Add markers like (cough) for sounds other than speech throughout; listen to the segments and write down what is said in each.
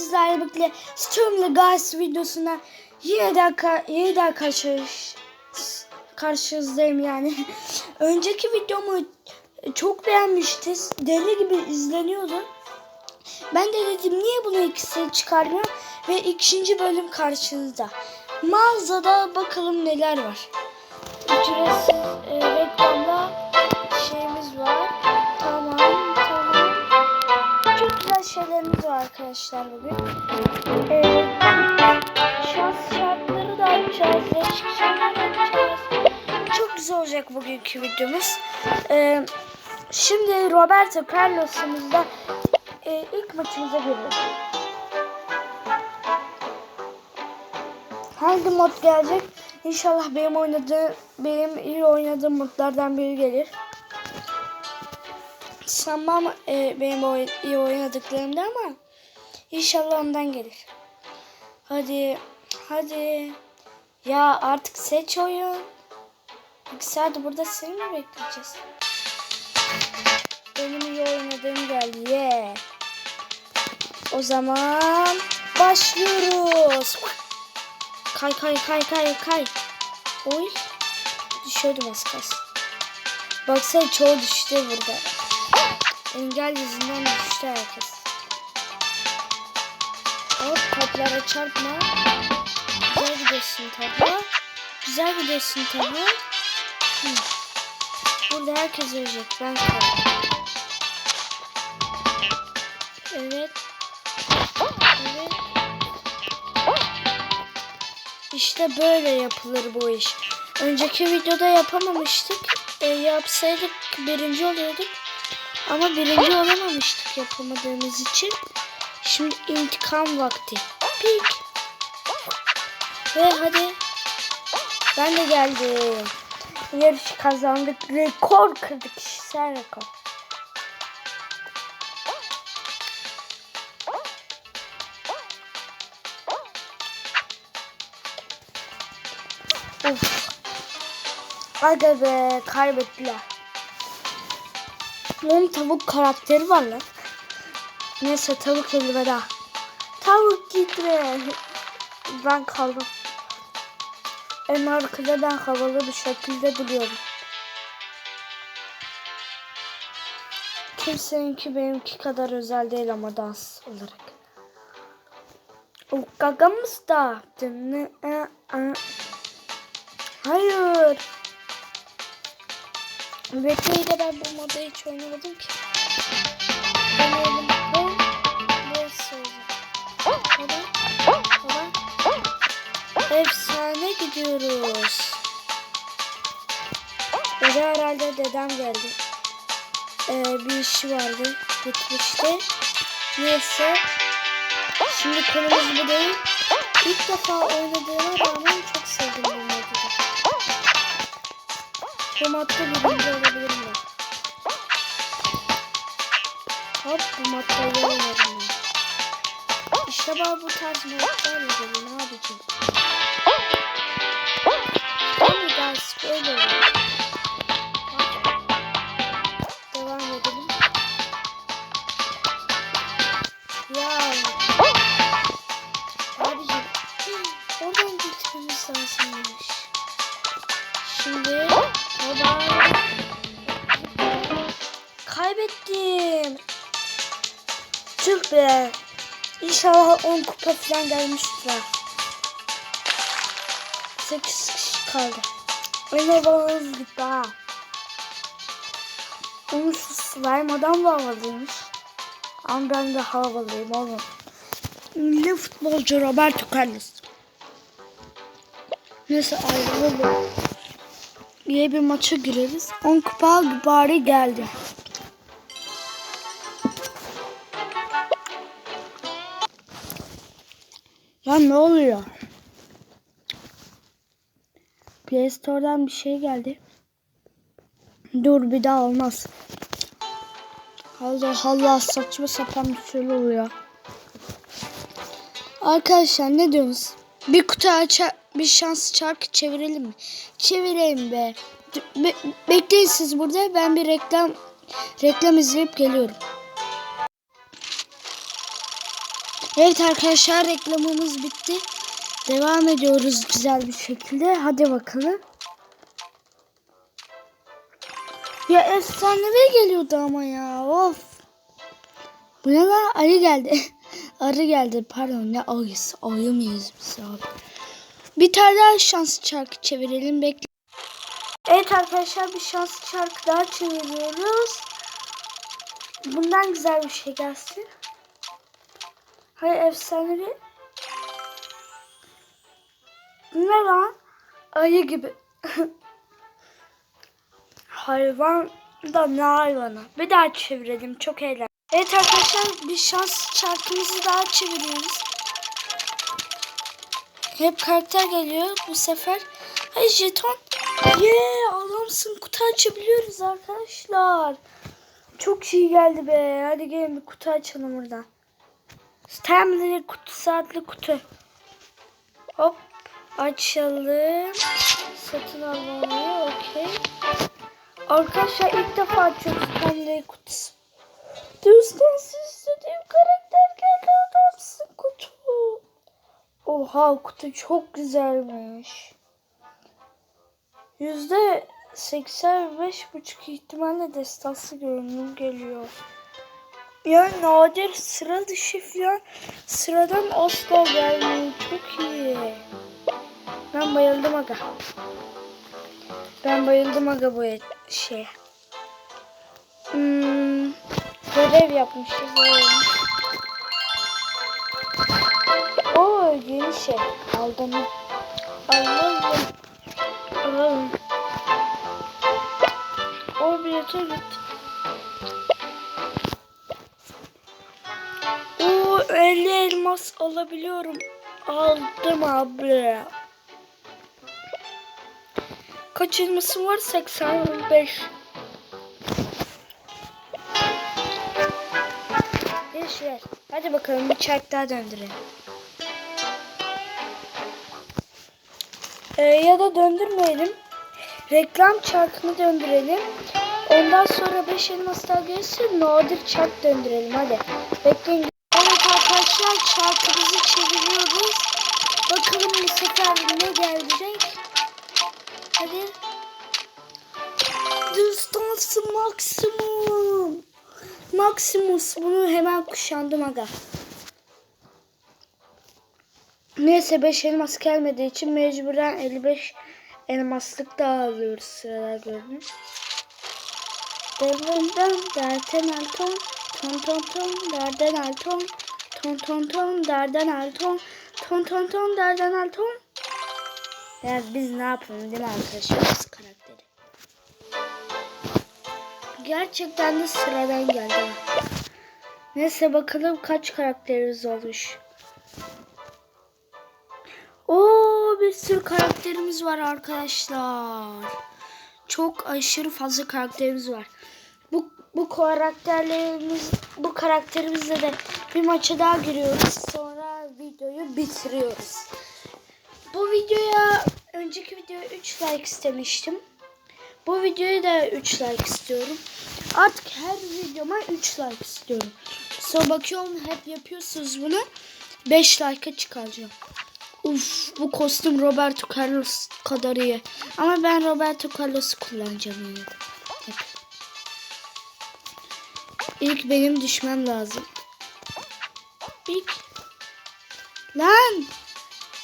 sizlerle birlikte Storm'la Guys videosuna yeniden, ka- yeniden karşı karşınızdayım yani. (laughs) Önceki videomu çok beğenmiştiniz. Deli gibi izleniyordu. Ben de dedim niye bunu ikisini çıkarmıyorum ve ikinci bölüm karşınızda. Mağazada bakalım neler var. Ücretsiz e, reklamda şeyimiz var. Şeylerimiz var arkadaşlar bugün. Ee, şans şartları da açacağız. Değişik şeyler yapacağız. Çok güzel olacak bugünkü videomuz. Ee, şimdi Roberto Carlos'umuzda e, ilk maçımıza giriyoruz. Hangi mod gelecek? İnşallah benim oynadığı, benim iyi oynadığım modlardan biri gelir. Sanmam e, benim oy, iyi oynadıklarımda ama inşallah ondan gelir. Hadi, hadi. Ya artık seç oyun. İki saat burada seni mi bekleyeceğiz? Benim iyi oynadığım geldi. Yeah. O zaman başlıyoruz. Kay kay kay kay kay. Oy. Düşüyordum az kalsın. Baksana çoğu düştü burada. Engel yüzünden düştü herkes. Hop kaplara çarpma. Güzel gidiyorsun tabi. Güzel gidiyorsun tabi. Burada herkes ölecek. Ben kaldım. Evet. Evet. İşte böyle yapılır bu iş. Önceki videoda yapamamıştık. E, yapsaydık birinci oluyorduk. Ama birinci olamamıştık yapamadığımız için. Şimdi intikam vakti. Pik. Ve hadi. Ben de geldim. Yarışı kazandık. Rekor kırdık. Kişisel rekor. Of. Aga be kaybettiler. Onun tavuk karakteri var lan. Neyse tavuk elveda. Tavuk gitme. Ben kaldım. En arkada ben havalı bir şekilde duruyorum. Kimseninki benimki kadar özel değil ama dans olarak. O gagamız da. Hayır. Bekleyi de ben bu moda hiç oynamadım ki. Deneyelim. Ben neresi olacak? Baba. Efsane gidiyoruz. Dede herhalde dedem geldi. Ee, bir işi vardı. Gitmişti. Neyse. Şimdi konumuz bu değil. İlk defa oynadığıma rağmen çok sevdim bu modu. Bu modda birinci olabilirim ben. Hop bu iyi oynadım ben. İşte ben bu tarz modlar yapıyorum abicim. Değil mi guys? Böyle olur. 10 kupa falan gelmiştir. 8 kişi kaldı. Öyle babanız gitti ha. Onun şu slime adam da havalıymış. Ama ben de havalıyım oğlum. Ünlü futbolcu Roberto Carlos. Neyse ayrılalım. İyi bir maça gireriz. 10 kupa bari geldi. Lan ne oluyor? Play Store'dan bir şey geldi. Dur bir daha olmaz. Allah Allah saçma sapan bir şey oluyor. Arkadaşlar ne diyorsunuz? Bir kutu aç bir şans çarkı çevirelim mi? Çevireyim be. Be bekleyin siz burada. Ben bir reklam reklam izleyip geliyorum. Evet arkadaşlar reklamımız bitti. Devam ediyoruz güzel bir şekilde. Hadi bakalım. Ya efsanevi geliyordu ama ya. Of. Bu ne lan? Ayı geldi. (laughs) Arı geldi. Pardon ne ayısı? Ayı mıyız biz abi? Bir tane daha şanslı çarkı çevirelim. Bekle. Evet arkadaşlar bir şanslı çarkı daha çeviriyoruz. Bundan güzel bir şey gelsin. Hayır efsanevi. Ne lan? Ayı gibi. (laughs) Hayvan da ne hayvanı? Bir daha çevirelim. Çok eğlenceli. Evet arkadaşlar bir şans çarkımızı daha çeviriyoruz. Hep karakter geliyor bu sefer. Ay jeton. Yeah adamsın kutu açabiliyoruz arkadaşlar. Çok iyi geldi be. Hadi gelin bir kutu açalım buradan. Stamli kutu saatli kutu. Hop açalım. Satın almayı okey. Arkadaşlar ilk defa açıyoruz Stamli kutusu. Destansı istediğim karakter geldi adamsın kutu. Oha kutu çok güzelmiş. Yüzde 85 buçuk ihtimalle destansı görünüm geliyor. Yani nadir sıra dışı falan sıradan asla gelmiyor. Çok iyi. Ben bayıldım aga. Ben bayıldım aga bu şeye. Hmm, görev yapmışız. Oo yeni şey. Aldım. Alalım. Alalım. O bilete git. 50 elmas alabiliyorum. Aldım abi. Kaç elmasım var? 85. Geç ver. Hadi bakalım bir çark daha döndürelim. Ee, ya da döndürmeyelim. Reklam çarkını döndürelim. Ondan sonra 5 elmas daha gelirse nadir çark döndürelim. Hadi bekleyin. Arkadaşlar çarkımızı çeviriyoruz. Bakalım bu sefer ne gelecek. Hadi. Distansı maksimum. Maximus bunu hemen kuşandım aga. Neyse 5 elmas gelmediği için mecburen 55 elmaslık daha alıyoruz sıralar gördünüz. Devrimden derten alton, ton ton ton derden alton, ton ton ton derden alton, ton ton ton derden alton. Ya biz ne yapalım değil mi arkadaşlar karakteri? Gerçekten de sıradan geldi. Neyse bakalım kaç karakterimiz olmuş. Oo bir sürü karakterimiz var arkadaşlar. Çok aşırı fazla karakterimiz var. Bu bu karakterlerimiz bu karakterimizle de bir maça daha giriyoruz. Sonra videoyu bitiriyoruz. Bu videoya önceki videoya 3 like istemiştim. Bu videoya da 3 like istiyorum. Artık her videoma 3 like istiyorum. Sonra bakıyorum hep yapıyorsunuz bunu. 5 like'a çıkaracağım. Uf bu kostüm Roberto Carlos kadar iyi. Ama ben Roberto Carlos'u kullanacağım. Hep. İlk benim düşmem lazım. İlk. Lan.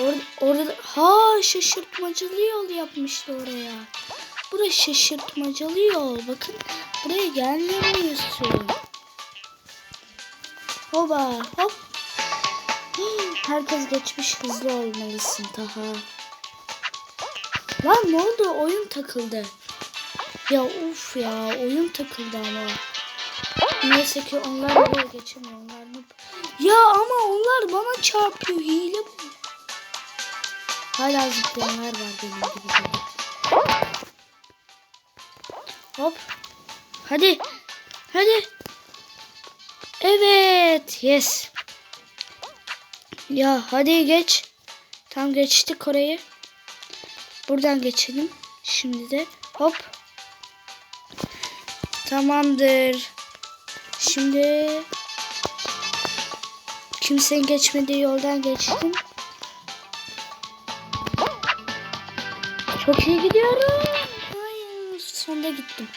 Orada, orada ha şaşırtmacalı yol yapmıştı oraya. Burası şaşırtmacalı yol. Bakın buraya gelmiyorsun. Hoba hop. Herkes geçmiş hızlı olmalısın Taha. Lan ne oldu? Oyun takıldı. Ya uf ya oyun takıldı ama. Neyse ki onlar buraya geçemiyor. Onlar. Ya ama onlar bana çarpıyor. Hile bu. Hala zıplayanlar var benim gibi. Hop. Hadi. Hadi. Evet. Yes. Ya hadi geç. Tam geçtik orayı. Buradan geçelim. Şimdi de hop. Tamamdır. Şimdi Kimsenin geçmediği yoldan geçtim. Çok iyi gidiyorum. Hayır. Sonda gittim.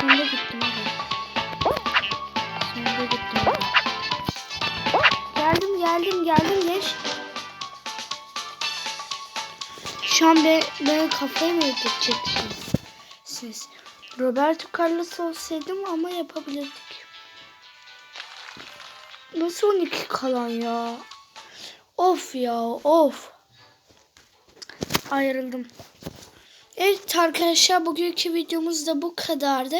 Sonda gittim hadi. Sonda gittim hadi. Geldim geldim geldim geç. Şu an be, ben kafayı mı yedireceksiniz? Roberto Carlos olsaydım ama yapabilirdik. Nasıl 12 kalan ya? Of ya of. Ayrıldım. Evet arkadaşlar bugünkü videomuz da bu kadardı.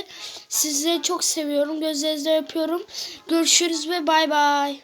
Sizleri çok seviyorum. Gözlerinizle öpüyorum. Görüşürüz ve bay bay.